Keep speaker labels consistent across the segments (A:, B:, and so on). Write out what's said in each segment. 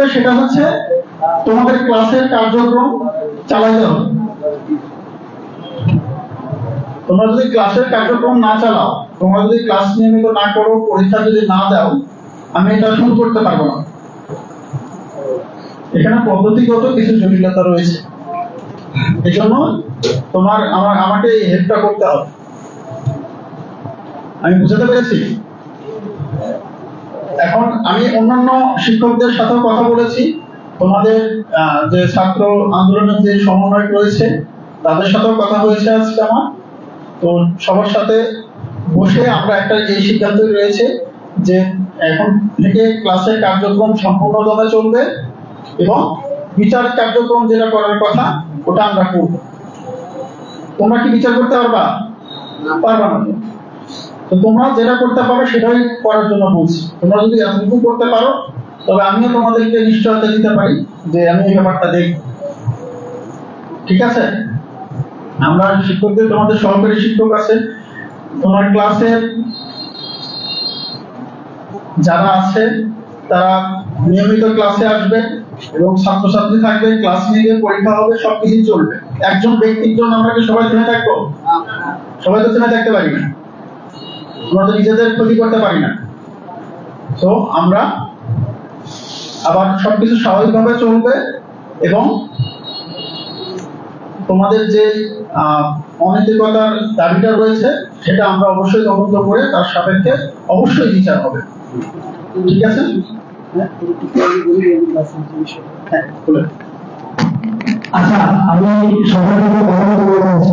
A: থাকবে সেটা হচ্ছে তোমাদের ক্লাসের কার্যক্রম চালাইতে হবে। তোমরা যদি ক্লাসের কার্যক্রম না চালাও, তোমরা যদি ক্লাস নিয়মিত না করো, পরীক্ষা যদি না দাও, আমি এটা শুরু করতে পারব না। এখানে পদ্ধতিগত কিছু জটিলতা রয়েছে। এই জন্য তোমার, আমার, আমাকে হেল্পটা করতে হবে। আমি বুঝাতে পেরেছি? এখন আমি অন্যান্য শিক্ষকদের সাথেও কথা বলেছি। তোমাদের যে ছাত্র আন্দোলনের যে সমন্বয় রয়েছে, তাদের সাথেও কথা হয়েছে আজকে আমার। তো সবার সাথে বসে আমরা একটা এই সিদ্ধান্ত রয়েছে যে এখন থেকে ক্লাসের কার্যক্রম সম্পূর্ণভাবে চলবে এবং বিচার কার্যক্রম যেটা করার কথা, ওটা আমরা করব। তোমরা কি বিচার করতে পারবা? পারবা না। তো। তোমরা যেটা করতে পারো সেটাই করার জন্য বলছি। তোমরা যদি এতটুকু করতে পারো, তবে আমিও তোমাদেরকে নিশ্চয়তা দিতে পারি যে আমি এই ব্যাপারটা দেখব। ঠিক আছে? আমরা শিক্ষকদের, তোমাদের সহকারী শিক্ষক আছে। তোমার ক্লাসের যারা আছে, তারা নিয়মিত ক্লাসে আসবে এবং ছাত্রছাত্রী থাকবে, ক্লাস নিয়ে পরীক্ষা হবে সবকিছু চলবে। একজন ব্যক্তির জন্য আমরা কি সবাই থেমে থাকব? সবাই তো থেমে থাকতে পারি না। আমরা তো নিজেদের ক্ষতি করতে পারি না। তো আমরা আবার সবকিছু স্বাভাবিকভাবে চলবে এবং তোমাদের যে অনৈতিকতার দাবিটা রয়েছে, সেটা আমরা অবশ্যই তদন্ত করে তার সাপেক্ষে অবশ্যই বিচার হবে। ঠিক আছে? হ্যাঁ
B: আচ্ছা আমি সবার কথা বলতে চাচ্ছি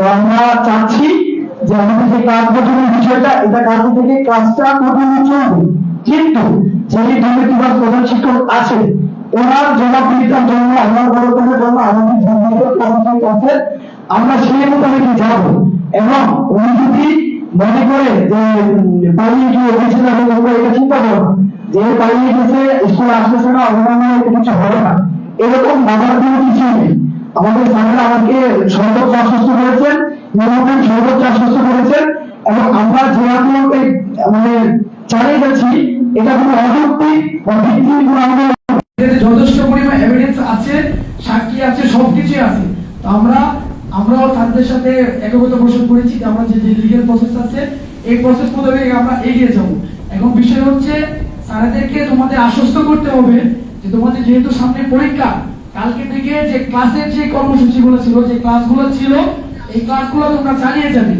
B: আমরা চাচ্ছি যে আমাদের যে কাজ গঠনের বিষয়টা, এটা কাজ থেকে কাজটা কিন্তু দুর্নীতিবাদ প্রধান শিক্ষক আছে, ওনার জন্য আমার গঠনের জন্য আমাদের কমিটির কাছে আমরা সেই যাব। এবং উনি যদি মনে করে যে পালিয়ে গিয়ে এটা চিন্তা করো যে পালিয়ে গেছে, স্কুল আসতেছে না, অন্যান্য কিছু হবে না। এরকম ভাবার কোনো কিছু নেই। আমাদের স্যারেরা আমাকে সর্বোচ্চ আশ্বস্ত করেছেন নিয়মিত সর্বোচ্চ আশ্বস্ত করেছেন, এবং আমরা এই মানে চালিয়ে যাচ্ছি, এটা কোনো অযৌক্তিক বা আমাদের
C: যথেষ্ট পরিমাণ এভিডেন্স আছে, সাক্ষী আছে সবকিছু আছে। তো আমরা, আমরাও তাদের সাথে একগত পোষণ করেছি যে আমরা যে লিগেল প্রসেস আছে, এই প্রসেস মোতাবেক আমরা এগিয়ে যাব। এখন বিষয় হচ্ছে, স্যারেদেরকে তোমাদের আশ্বস্ত করতে হবে যে তোমাদের যেহেতু সামনে পরীক্ষা কালকে থেকে যে ক্লাসের যে কর্মসূচিগুলো ছিল যে ক্লাসগুলো ছিল এই ক্লাসগুলো তোমরা চালিয়ে যাবে।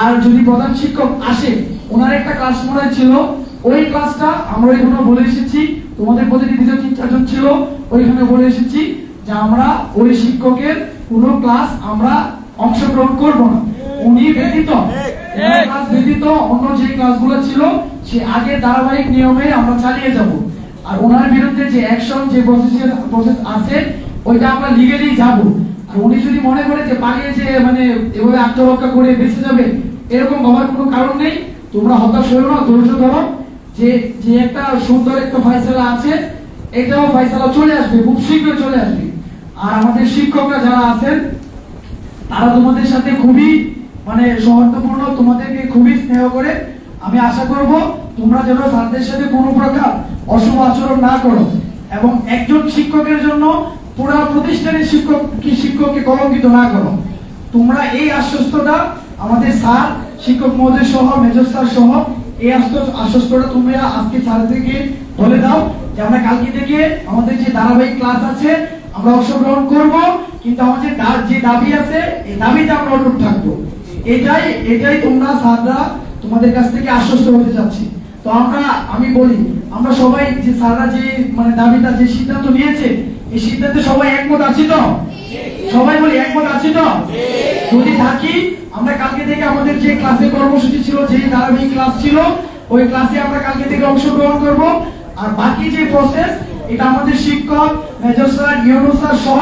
C: আর যদি প্রধান শিক্ষক আসে ওনার একটা ক্লাস মনে ছিল ওই ক্লাসটা আমরা ওইখানে বলে এসেছি তোমাদের প্রতিনিধি তিন চারজন ছিল ওইখানে বলে এসেছি যে আমরা ওই শিক্ষকের কোনো ক্লাস আমরা অংশগ্রহণ করব না। উনি ব্যতীত ক্লাস ব্যতীত অন্য যে ক্লাসগুলো ছিল সে আগে ধারাবাহিক নিয়মে আমরা চালিয়ে যাব। আর ওনার বিরুদ্ধে যে অ্যাকশন যে প্রসেসের প্রসেস আছে, ওইটা আমরা লিগেলি যাব। আর উনি যদি মনে করে যে পালিয়ে যে মানে এভাবে আত্মরক্ষা করে বেঁচে যাবে, এরকম ভাবার কোনো কারণ নেই। তোমরা হতাশ হয়েও না, ধৈর্য ধরো। যে যে একটা সুন্দর একটা ফয়সালা আছে, এটাও ফয়সালা চলে আসবে, খুব শীঘ্র চলে আসবে। আর আমাদের শিক্ষকরা যারা আছেন, তারা তোমাদের সাথে খুবই মানে সৌহার্দ্যপূর্ণ, তোমাদেরকে খুবই স্নেহ করে আমি আশা করব তোমরা যেন তাদের সাথে কোনো প্রকার অশুভ আচরণ না করো এবং একজন শিক্ষকের জন্য পুরো প্রতিষ্ঠানের শিক্ষক শিক্ষককে কলঙ্কিত না করো তোমরা এই আশ্বস্তটা আমাদের স্যার, শিক্ষক মহোদয় সহ, মেজর স্যার সহ, এই আশ্বস্তটা তোমরা আজকে স্যার থেকে বলে দাও যে আমরা কালকে থেকে আমাদের যে ধারাবাহিক ক্লাস আছে, আমরা অংশগ্রহণ করব, কিন্তু আমাদের যে দাবি আছে, এই দাবিতে আমরা অটুট থাকব। এটাই এটাই তোমরা স্যাররা তোমাদের কাছ থেকে আশ্বস্ত হতে চাচ্ছি। তো আমরা, আমি বলি, আমরা সবাই যে স্যাররা যে মানে দাবিটা, যে সিদ্ধান্ত নিয়েছে, এই সিদ্ধান্তে সবাই একমত আছি তো? সবাই বলি একমত আছি তো? যদি থাকি, আমরা কালকে থেকে আমাদের যে ক্লাসে কর্মসূচি ছিল যে ধারাবাহিক ক্লাস ছিল, ওই ক্লাসে আমরা কালকে থেকে অংশগ্রহণ করব। আর বাকি যে প্রসেস এটা আমাদের শিক্ষক মেজর স্যার ইউনু স্যার সহ,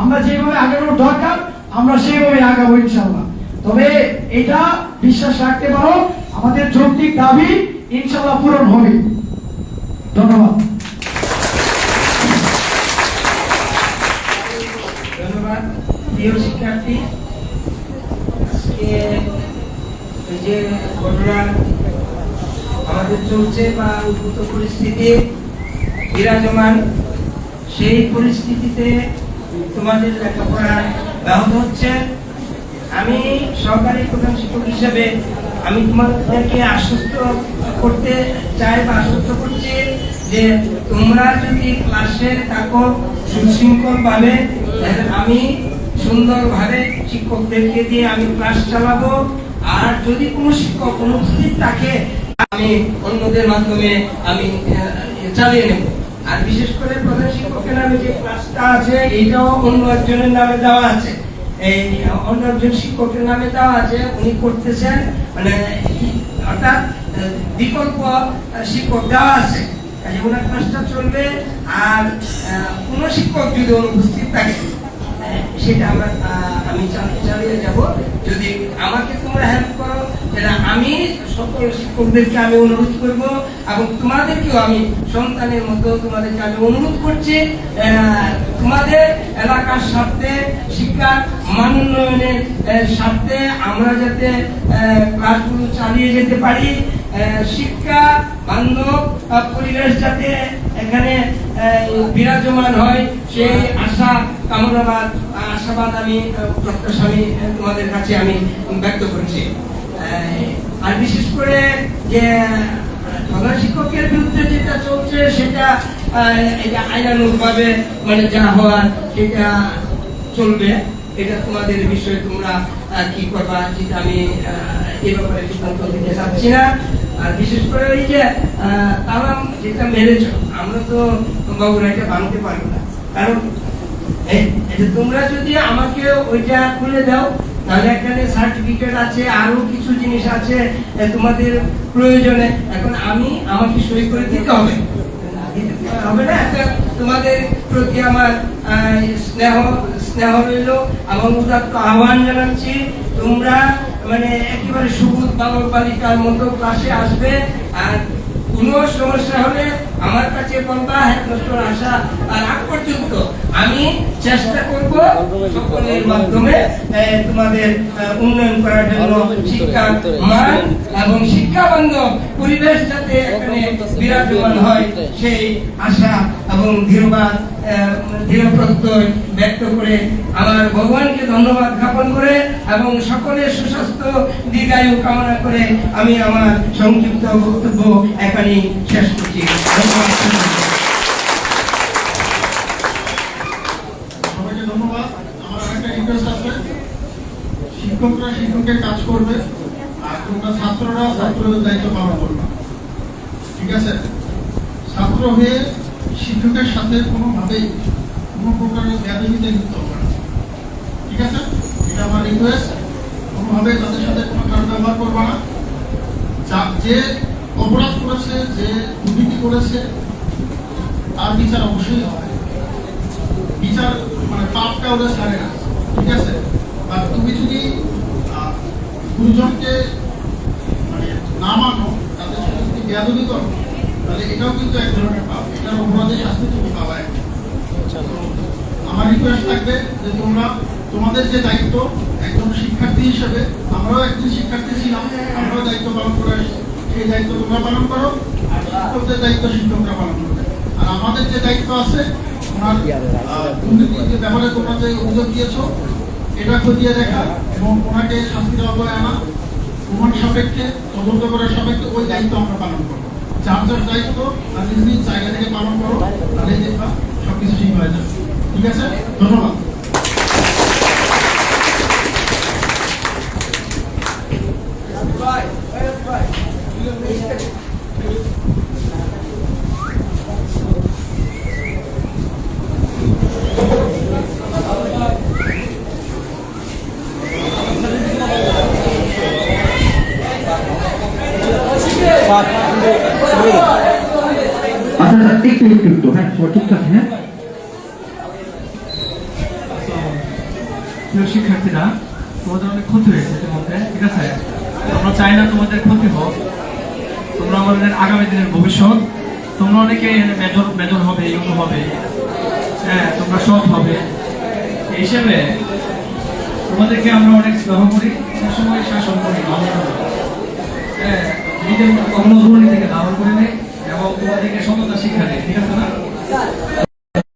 C: আমরা যেভাবে আগানোর দরকার, আমরা সেইভাবে আগাবো ইনশাল্লাহ তবে এটা বিশ্বাস রাখতে পারো, আমাদের যৌক্তিক দাবি ইনশাল্লাহ পূরণ হবে। ধন্যবাদ।
D: যে ঘটনা আমাদের চলছে বা পরিস্থিতি, বিরাজমান, সেই পরিস্থিতিতে তোমাদের লেখাপড়া ব্যাহত হচ্ছে। আমি সরকারি প্রধান শিক্ষক হিসেবে আমি তোমাদেরকে আশ্বস্ত করতে চাই বা আশ্বস্ত করছি যে তোমরা যদি ক্লাসে থাকো সুশৃঙ্খল ভাবে আমি সুন্দরভাবে শিক্ষকদেরকে দিয়ে আমি ক্লাস চালাবো, আর যদি কোনো শিক্ষক অনুপস্থিত থাকে, আমি অন্যদের মাধ্যমে আমি চালিয়ে নেব। আর বিশেষ করে প্রধান শিক্ষকের নামে যে ক্লাসটা আছে, এইটাও অন্য একজনের নামে দেওয়া আছে। অন্য শিক্ষকের নামে দেওয়া আছে, উনি করতেছেন মানে অর্থাৎ বিকল্প শিক্ষক দেওয়া আছে। কাজে ওনার ক্লাসটা চলবে, আর কোনো শিক্ষক যদি অনুপস্থিত থাকে সেটা আমরা আমি চালিয়ে যাব। যদি আমাকে তোমরা হেল্প করো যেটা আমি সকল শিক্ষকদেরকে আমি অনুরোধ করব, এবং তোমাদেরকেও আমি সন্তানের মতো তোমাদেরকে আমি অনুরোধ করছি তোমাদের এলাকার স্বার্থে শিক্ষার মান উন্নয়নের স্বার্থে আমরা যাতে ক্লাসগুলো চালিয়ে যেতে পারি শিক্ষা বান্ধব পরিবেশ যাতে এখানে বিরাজমান হয় সেই আশা কামনাবাদ আশাবাদ আমি প্রত্যাশা তোমাদের কাছে আমি ব্যক্ত করছি। আর বিশেষ করে যে প্রধান শিক্ষকের বিরুদ্ধে যেটা চলছে সেটা আহ, এটা আইনানুগ ভাবে মানে যা হওয়ার সেটা চলবে। এটা তোমাদের বিষয়ে তোমরা কি করবা যেটা আমি এই ব্যাপারে সিদ্ধান্ত দিতে চাচ্ছি না। আর বিশেষ করে এই যে তালাম যেটা মেরেছ আমরা তো বাবুরা এটা ভাঙতে পারব না। কারণ তোমরা যদি আমাকে ওইটা খুলে দাও, তাহলে এখানে সার্টিফিকেট আছে, আরও কিছু জিনিস আছে তোমাদের প্রয়োজনে। এখন আমি আমাকে সই করে দিতে হবে। হবে না তোমাদের প্রতি আমার স্নেহ স্নেহ রইল। এবং আহ্বান জানাচ্ছি, তোমরা মানে একেবারে মতো ক্লাসে আসবে। আর কোনো সমস্যা হলে আমার কাছে হেডমাস্টার আসা আর আগ পর্যন্ত আমি চেষ্টা করব সকলের মাধ্যমে তোমাদের উন্নয়ন করার জন্য শিক্ষা, মান এবং শিক্ষা বান্ধব পরিবেশ যাতে এখানে বিরাজমান হয়, সেই আশা এবং দৃঢ়বাদ ব্যক্ত করে আমার ভগবানকে ধন্যবাদ জ্ঞাপন করে এবং সকলের সুস্বাস্থ্য, দীর্ঘায়ু কামনা করে আমি আমার সংক্ষিপ্ত বক্তব্য এখানেই শেষ করছি। ধন্যবাদ।
A: শিক্ষকরা শিক্ষকের কাজ করবে, আর তোমরা ছাত্ররা ছাত্রদের দায়িত্ব পালন করবে। ঠিক আছে? ছাত্র হয়ে শিক্ষকের সাথে কোনোভাবেই কোনো প্রকারের ব্যাধবিতে লিপ্ত হবে না। ঠিক আছে? এটা আমার রিকোয়েস্ট কোনোভাবে তাদের সাথে কোনো খারাপ ব্যবহার করবে না। যা- যে অপরাধ করেছে, যে দুর্নীতি করেছে, তার বিচার অবশ্যই হবে। বিচার মানে পাপটা ওদের ছাড়ে না। ঠিক আছে? আর তুমি যদি গুরুজনকে মানে না মানো, তাদের সাথে যদি বেয়াদবি করো তাহলে এটাও কিন্তু এক ধরনের পাপ। এটার অপরাধে শাস্তি তুমি পাবা আমার রিকোয়েস্ট থাকবে যে তোমরা তোমাদের যে দায়িত্ব একজন শিক্ষার্থী হিসেবে আমরাও একজন শিক্ষার্থী ছিলাম আমরাও দায়িত্ব পালন করে সেই দায়িত্ব তোমরা পালন করো আর শিক্ষকদের দায়িত্ব শিক্ষকরা পালন করবে। আর আমাদের যে দায়িত্ব আছে আহ, দুর্নীতির যে ব্যাপারে তোমরা যে অভিযোগ দিয়েছ এটা খতিয়ে দেখা এবং ওনাকে শাস্তি দেওয়া করে আনা। প্রমাণ সাপেক্ষে তদন্ত করার সাপেক্ষে ওই দায়িত্ব আমরা পালন করব। যার যার দায়িত্ব তার নিজ জায়গা থেকে পালন করো তাহলে দেখবা সবকিছু ঠিক হয়ে যাবে। ঠিক আছে? ধন্যবাদ।
B: আচ্ছা একটু একটু একটু হ্যাঁ সবাই ঠিক
E: হ্যাঁ? শিক্ষার্থীরা, তোমাদের অনেক ক্ষতি হয়েছে ইতিমধ্যে, ঠিক আছে? আমরা চাই না তোমাদের ক্ষতি হোক। তোমরা আমাদের আগামী দিনের ভবিষ্যৎ। তোমরা অনেকে মেজর মেজর হবে, ইউনো হবে। হ্যাঁ তোমরা সব হবে। এই হিসেবে তোমাদেরকে আমরা অনেক স্নেহ করি। সবসময় শাসন করি। হ্যাঁ নিজের কখনো থেকে দাবন করে নেয় এবং তোমাদেরকে সততা শিক্ষা দেয়। ঠিক আছে না?